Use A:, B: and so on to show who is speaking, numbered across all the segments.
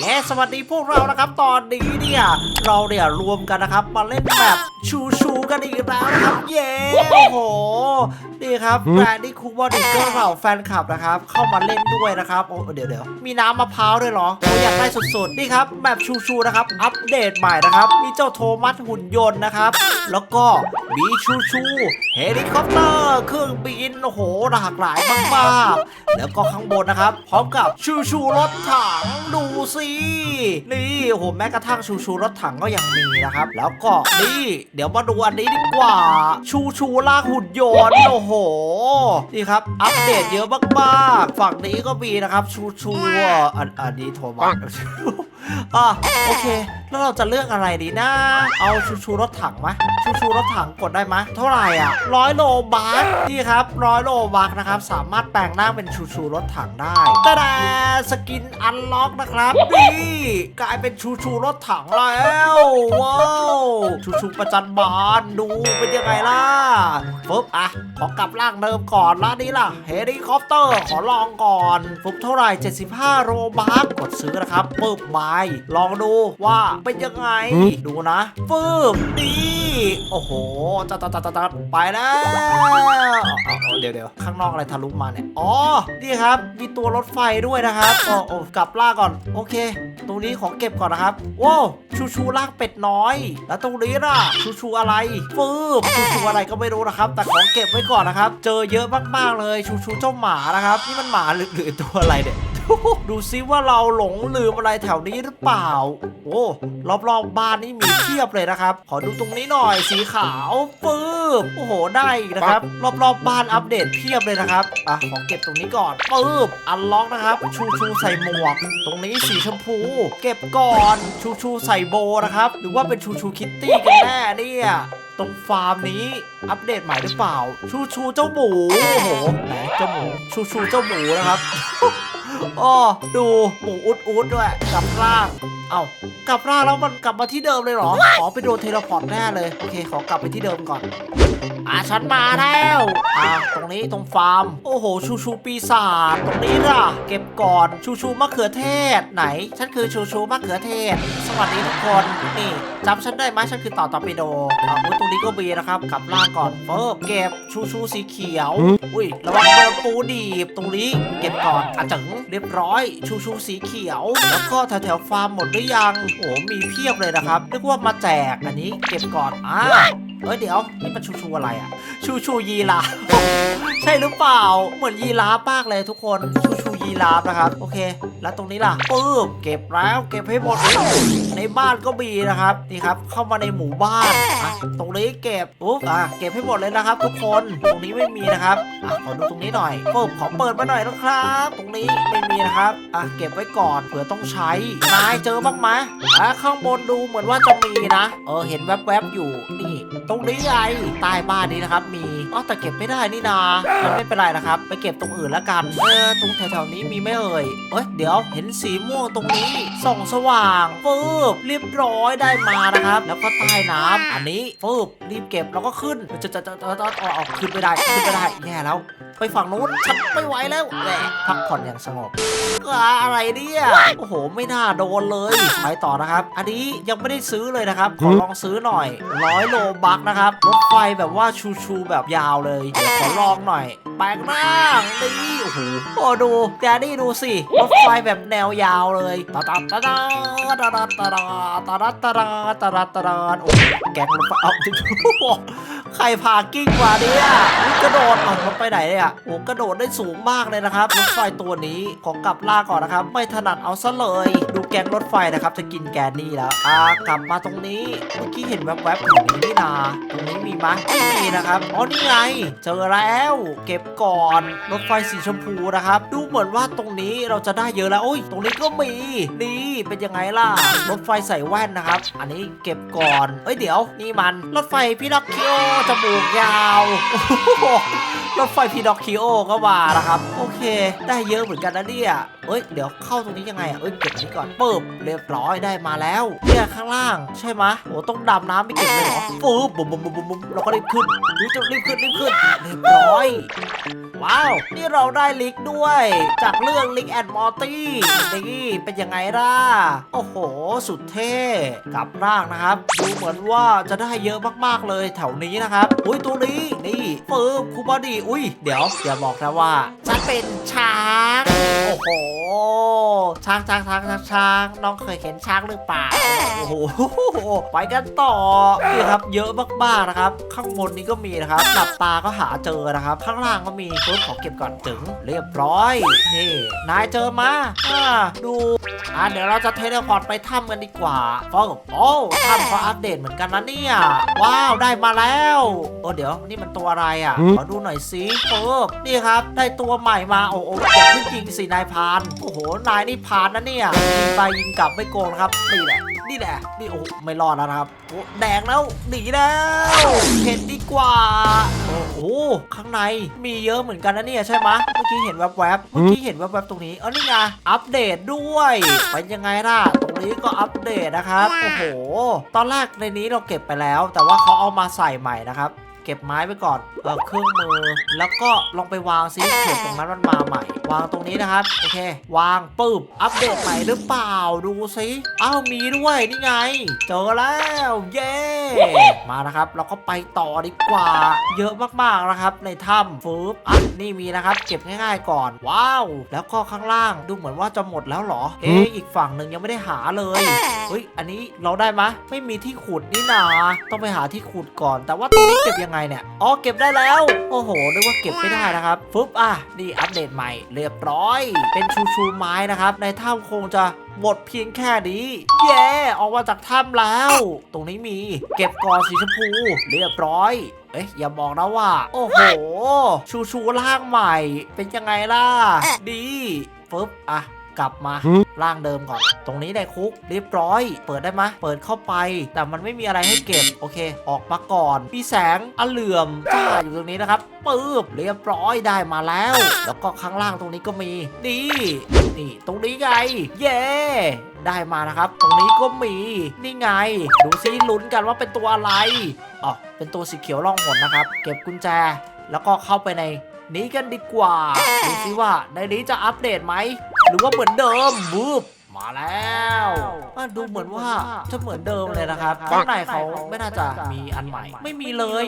A: เย้สวัสดีพวกเรานะครับ ตอนนี้เนี่ยเราเนี่ยรวมกันนะครับ มาเล่นแบบชูชูกันอีกแล้วนะครับ เย้โอ้โหนี่ครับแบรนดี้คูบอดี้ก็เราแฟนคลับนะครับ เข้ามาเล่นด้วยนะครับโอ้เดี๋ยวเดี๋ยวมีน้ำมะพร้าวด้วยเหรอโอ้อยากได้สุดๆนี่ครับแบบชูชูนะครับ อัปเดตใหม่นะครับ มีเจ้าโทมัสหุ่นยนต์นะครับ แล้วก็มีชูชูเฮลิคอปเตอร์เครื่องบินโอ้โหหลากหลายมากๆแล้วก็ข้างบนนะครับ พร้อมกับชูชูรถถังดูสินี่โอ้โหแม้กระทั่งชูชูรถถังก็ยังมีนะครับ แล้วก็นี่เดี๋ยวมาดูอันนี้ดีกว่า ชูชูลากหุ่นยนต์โอ้โหนี่ครับอัปเดตเยอะมากๆ ฝั่งนี้ก็มีนะครับ ชูชูอันอันนี้โทมัสอะโอเค แล้วเราจะเลือกอะไรดีนะ เอาชูชูรถถังไหมชูชูรถถังกดได้ไหมเท่าไหร่อะร้อยโลบาร์นี่ครับร้อยโลบาร์นะครับ สามารถแปลงหน้างเป็นชูชูรถถังได้แต่สกินอันล็อกนะครับนี่กลายเป็นชูชูรถถังแล้วว้าวชูชูประจันบานดูเป็นยังไงล่ะปุ๊บอะขอกลับร่างเดิมก่อนแล้วนี่ล่ะเฮลิคอปเตอร์ขอลองก่อนปุ๊บเท่าไหร่ 75 โรบาร์กดซื้อนะครับปุ๊บบายลองดูว่าเป็นยังไง ดูนะฟืบนี่โอ้โหจัดจัดจัดจัดไปแล้วเอาเอาเอาเดี๋ยวเดี๋ยวข้างนอกอะไรทะลุมาเนี่ยอ๋อนี่ครับ มีตัวรถไฟด้วยนะครับโอ้โอ้กลับล่างก่อน โอเค ตรงนี้ของเก็บก่อนนะครับว้าวชูชูลากเป็ดน้อย แล้วตรงนี้ล่ะชูชูอะไรฟืบชูชูอะไรก็ไม่รู้นะครับ แต่ของเก็บไว้ก่อนนะครับ เจอเยอะมากๆเลยชูชูเจ้าหมานะครับนี่มันหมาหรือหรือตัวอะไรเนี่ย ดูซิว่าเราหลงลืมอะไรแถวนี้หรือเปล่า โอ้รอบๆบ้านนี่มีเพียบเลยนะครับ ขอดูตรงนี้หน่อยสีขาวปื๊บโอ้โหได้อีกนะครับ รอบๆบบ้านอัปเดตเพียบเลยนะครับอะขอเก็บตรงนี้ก่อนปื๊บอันล็อกนะครับ ชูชูใส่หมวก ตรงนี้สีชมพู เก็บก่อนชูชูใส่โบนะครับ หรือว่าเป็นชูชูคิตตี้กันแน่เนี่ยตรงฟาร์มนี้อัปเดตใหม่หรือเปล่า ชูชูเจ้าหมูโอ้โหเจ้าหมูชูชูเจ้าหมูนะครับ อ๋อดูหมูอุดอุดด้วยกับร่าง เอ้ากลับร่างแล้วมันกลับมาที่เดิมเลยเหรอ อ๋อไปโดนเทเลพอร์ตแน่เลย โอเค ขอกลับไปที่เดิมก่อน อะฉันมาแล้วอะตรงนี้ตรงฟาร์ม โอ้โห ชูชูปีศาจ ตรงนี้ล่ะ เก็บก่อน ชูชูมะเขือเทศ ไหน ฉันคือชูชูมะเขือเทศ สวัสดีทุกคน นี่จำฉันได้ไหมฉันคือต่อตอร์ปิโดอะอุ๊ยตรงนี้ก็มีนะครับ กลับล่างก่อน เฟิบเก็บ ชูชูสีเขียว อุ้ย ระวังโดนปูดีบ ตรงนี้ เก็บก่อนอะจังเรียบร้อย ชูชูสีเขียว แล้วก็แถวแถวๆฟาร์มหมดหรือยังโอ้โหมีเพียบเลยนะครับนึกว่ามาแจกอันนี้เก็บก่อนอ่าเอ้ยเดี๋ยวนี่มันชูชูอะไรอะ ชูชูยีราฟใช่หรือเปล่าเหมือนยีราฟมากเลยทุกคนชูชูยีราฟนะครับ โอเค แล้วตรงนี้ล่ะปื้มเก็บแล้วเก็บให้หมดในบ้านก็มีนะครับนี่ครับเข้ามาในหมู่บ้านตรงนี้เก็บปุ๊บอะเก็บให้หมดเลยนะครับ ทุกคนตรงนี้ไม่มีนะครับอะขอดูตรงนี้หน่อยปุ๊บขอเปิดมาหน่อยนะครับ ตรงนี้ไม่มีนะครับอะเก็บไว้ก่อนเผื่อต้องใช้นายเจอบ้างไหมอะข้างบนดูเหมือนว่าจะมีนะ เออเห็นแวบๆอยู่นี่ตรงนี้ไงใต้บ้านนี้นะครับ มีอ๋อแต่เก็บไม่ได้นี่นาไม่เป็นไรนะครับ ไปเก็บตรงอื่นแล้วกันเออตรงแถวๆนี้มีไม่เอ่ยเอ้ยเดี๋ยวเห็นสีม่วงตรงนี้ส่องสว่างฟืบเรียบร้อยได้มานะครับ แล้วก็ใต้น้ำอันนี้ฟืบรีบเก็บแล้วก็ขึ้นจะจะจะจะอาเอาขึ้นไม่ได้ขึ้นไม่ได้แย่แล้ว ไปฝั่งนู้นฉันไม่ไหวแล้วแหมพักผ่อนอย่างสงบอ่าอะไรเนี่ย โอ้โห ไม่น่าโดนเลย ไปต่อนะครับ อันนี้ยังไม่ได้ซื้อเลยนะครับ ขอลองซื้อหน่อย ร้อยโลบักนะครับ รถไฟแบบว่าชูชูๆแบบยาวเลยเดี๋ยวขอลองหน่อย แปลงร่างนี่โอ้โห โอ้ดูแกนี่ดูสิ รถไฟแบบแนวยาวเลยตาตาตาตาตาตาตาตาตาตาตาตาตาตาตาโอ้โหแกงรถไฟเอา ใครพากิ้งมาเนี่ยกระโดดเอารถไปไหนเนี่ยโอ้กระโดดได้สูงมากเลยนะครับรถไฟตัวนี้ขอกลับล่าก่อนนะครับ ไม่ถนัดเอาซะเลย ดูแกงรถไฟนะครับจะกินแกนนี่แล้วอ่ากลับมาตรงนี้เมื่อกี้เห็นแวบๆอยู่นี่นาตรงนี้มีไหมไม่มีนะครับอ๋อนี่ไงเจอแล้วเก็บก่อนรถไฟสีชมพูนะครับ ดูเหมือนว่าตรงนี้เราจะได้เยอะแล้วโอ้ยตรงนี้ก็มีนี่เป็นยังไงล่ะรถไฟใส่แว่นนะครับ อันนี้เก็บก่อนเอ้ยเดี๋ยวนี่มันรถไฟพิลักคิโอจมูกยาว รถไฟพีด็อกคิโอก็มานะครับ โอเค ได้เยอะเหมือนกันนะเนี่ยเอ้ย เดี๋ยวเข้าตรงนี้ยังไงอะเอ้ย เก็บนี้ก่อนปึ๊บเรียบร้อยได้มาแล้ว เนี่ยข้างล่าง ใช่ไหมโอ้ต้องดำน้ำไปเก็บเลยเหรอปึ๊บบุ๋มบุ๋มบุ๋มบุ๋มบุ๋มเราก็รีบขึ้นรีบจะรีบขึ้นรีบขึ้นเรียบร้อย ว้าว นี่เราได้ลิกด้วย จากเรื่องลิกแอนมอร์ตี้นี่เป็นยังไงล่ะ โอ้โห สุดเท่กลับร่างนะครับ ดูเหมือนว่าจะได้เยอะมากๆเลยแถวนี้นะครับ อุ้ยตัวนี้ นี่ปึ๊บคูบอดีอุ้ยเดี๋ยวอย่าบอกนะว่า ฉันเป็นช้าง โอ้โห ช้างช้างช้างช้างช้างน้องเคยเห็นช้างหรือเปล่า โอ้โห ไปกันต่อ นี่ครับเยอะมากๆนะครับ ข้างบนนี้ก็มีนะครับ หลับตาก็หาเจอนะครับ ข้างล่างก็มีปึ๊บขอเก็บก่อนถึง เรียบร้อย นี่ นายเจอมาอ่าดู อ่าเดี๋ยวเราจะเทเลพอร์ตไปถ้ำกันดีกว่าโอ้โอ้ถ้ำก็อัปเดตเหมือนกันนะเนี่ย ว้าวได้มาแล้วโอ้เดี๋ยวนี่มันตัวอะไรอะขอดูหน่อยสิปึ๊บนี่ครับ ได้ตัวใหม่มาโอ้โหอย่าเพิ่งยิงสินายพราน โอ้โหนายนี่พรานนะเนี่ยยิงไปยิงกลับไม่โกงนะครับนี่แหละ นี่แหละนี่โอ้โหไม่รอดแล้วนะครับโอ้แดงแล้วหนีแล้วเห็นดีกว่า โอ้โหข้างในมีเยอะเหมือนกันนะเนี่ยใช่ไหมเมื่อกี้เห็นแวบๆเมื่อกี้เห็นแวบๆตรงนี้เออนี่ไงอัปเดตด้วยเป็นยังไงล่ะตรงนี้ก็อัปเดตนะครับโอ้โห ตอนแรกในนี้เราเก็บไปแล้ว แต่ว่าเขาเอามาใส่ใหม่นะครับ เก็บไม้ไปก่อนเออเครื่องมือ แล้วก็ลองไปวางซิเผื่อตรงนั้นมันมาใหม่ วางตรงนี้นะครับโอเค วางปึ๊บอัปเดตใหม่หรือเปล่าดูซิอ้าวมีด้วยนี่ไง เจอแล้วเย้มานะครับ เราก็ไปต่อดีกว่า เยอะมากๆนะครับในถ้ำฟืบอะนี่มีนะครับ เก็บง่ายๆก่อน ว้าว แล้วก็ข้างล่างดูเหมือนว่าจะหมดแล้วหรอเอ๊ะอีกฝั่งหนึ่งยังไม่ได้หาเลยเฮ้ยอันนี้เราได้ไหมไม่มีที่ขุดนี่นาต้องไปหาที่ขุดก่อน แต่ว่าตรงนี้เก็บยังไงเนี่ยอ๋อเก็บได้แล้ว โอ้โหนึกว่าเก็บไม่ได้นะครับฟึบอะนี่อัปเดตใหม่เรียบร้อย เป็นชูชูไม้นะครับ ในถ้ำคงจะหมดเพียงแค่นี้ เย้ออกมาจากถ้ำแล้ว ตรงนี้มีเก็บกอสีชมพูเรียบร้อยเอ๊ะอย่าบอกนะว่า โอ้โห ชูชูร่างใหม่ เป็นยังไงล่ะ ดีฟึบอะ กลับมาร่างเดิมก่อน ตรงนี้ได้คุกเรียบร้อย เปิดได้ไหมเปิดเข้าไป แต่มันไม่มีอะไรให้เก็บ โอเค ออกมาก่อน มีแสงอเหลื่อมจ้าอยู่ตรงนี้นะครับปึ๊บเรียบร้อยได้มาแล้ว แล้วก็ข้างล่างตรงนี้ก็มีนี่นี่ ตรงนี้ไง เย้ได้มานะครับ ตรงนี้ก็มีนี่ไง ดูซิลุ้นกันว่าเป็นตัวอะไรอ๋อเป็นตัวสีเขียวล่องหนนะครับ เก็บกุญแจ แล้วก็เข้าไปในนี้กันดีกว่าดูซิว่าในนี้จะอัปเดตไหม หรือว่าเหมือนเดิมบูบมาแล้วอะดูเหมือนว่าจะเหมือนเดิมเลยนะครับข้างในเขาไม่น่าจะมีอันใหม่ ไม่มีเลย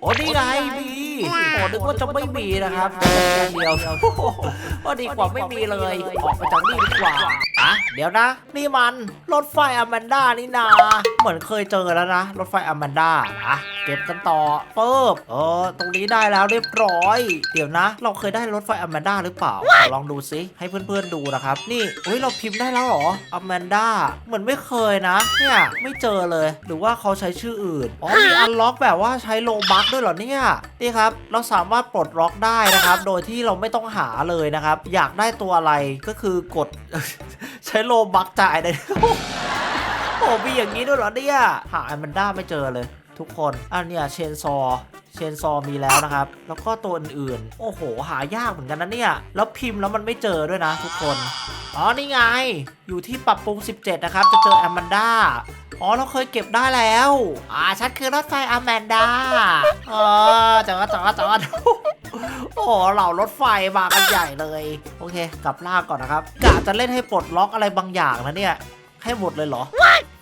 A: โอ้นี่ไงมีโอ้นึกว่าจะไม่มีนะครับแค่เดียวก็ดีกว่าไม่มีเลย ออกไปจากนี่ดีกว่าอะ เดี๋ยวนะ นี่มันรถไฟอแมนด้านี่นา เหมือนเคยเจอแล้วนะ รถไฟอแมนด้าอะเก็บกันต่อเปิบเออ ตรงนี้ได้แล้วเรียบร้อย เดี๋ยวนะ เราเคยได้รถไฟอแมนด้าหรือเปล่าขอลองดูซิให้เพื่อนๆดูนะครับ นี่เฮ้ยเราพิมพ์ได้แล้วเหรออแมนด้าเหมือนไม่เคยนะเนี่ยไม่เจอเลย หรือว่าเขาใช้ชื่ออื่นอ๋อมีอันล็อกแบบว่าใช้โลบัคด้วยเหรอเนี่ยนี่ครับเราสามารถปลดล็อกได้นะครับ โดยที่เราไม่ต้องหาเลยนะครับ อยากได้ตัวอะไรก็คือกดใช้โลบักจ่ายเลยโอ้มีอย่างนี้ด้วยเหรอเนี่ย หาอแมนด้าไม่เจอเลยทุกคน อันเนี้ยเชนซอ เชนซอมีแล้วนะครับ แล้วก็ตัวอื่นๆ โอ้โห หายากเหมือนกันนะเนี่ย แล้วพิมพ์แล้วมันไม่เจอด้วยนะทุกคน อ๋อ นี่ไง อยู่ที่ปรับปรุง 17 นะครับ จะเจอแอมแมนด้าอ๋อ เราเคยเก็บได้แล้ว อ่าฉันคือรถไฟแอแมนด้าเออจอดจอดจอดโอ้เหล่ารถไฟมากันใหญ่เลย โอเค กลับล่างก่อนนะครับกะจะเล่นให้ปลดล็อกอะไรบางอย่างนะเนี่ย ให้หมดเลยเหรอ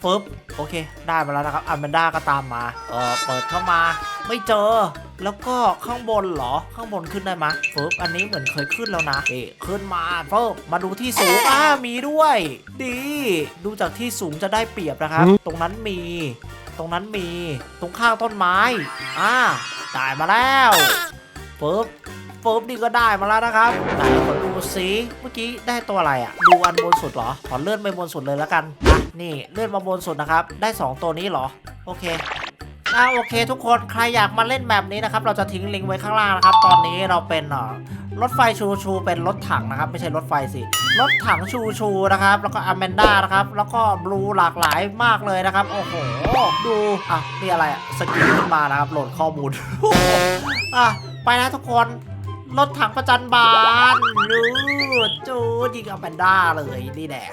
A: ฟึบโอเค ได้มาแล้วนะครับอัมแมนด้าก็ตามมา เออเปิดเข้ามา ไม่เจอ แล้วก็ข้างบนเหรอ ข้างบนขึ้นได้ไหมยฟึบอันนี้เหมือนเคยขึ้นแล้วนะเอ๊ะขึ้นมาฟึบมาดูที่สูงอ่ามีด้วย ดี ดูจากที่สูงจะได้เปรียบนะครับ ตรงนั้นมี ตรงนั้นมี ตรงข้างต้นไม้ อ่าได้มาแล้วฟึบปุ๊บนี่ก็ได้มาแล้วนะครับ ไหนขอดูซิ เมื่อกี้ได้ตัวอะไรอะ่ะ ดูอันบนสุดเหรอ ขอเลื่อนไปบนสุดเลยแล้วกันอะ นี่เลื่อนมาบนสุดนะครับ ได้ 2 ตัวนี้เหรอ โอเคอ่าโอเค ทุกคนใครอยากมาเล่นแบบนี้นะครับ เราจะทิ้งลิงก์ไว้ข้างล่างนะครับ ตอนนี้เราเป็นรถไฟชูชู เป็นรถถังนะครับ ไม่ใช่รถไฟสิ รถถังชูชูนะครับ แล้วก็อแมนด้านะครับ แล้วก็บลูหลากหลายมากเลยนะครับ โอ้โห ดูอะนี่อะไรอะสกิลขึ้นมานะครับ โหลดข้อมูลอะไปนะทุกคนรถถังประจันบานนูดจูดยิงเอแพนด้าเลยนี่แน่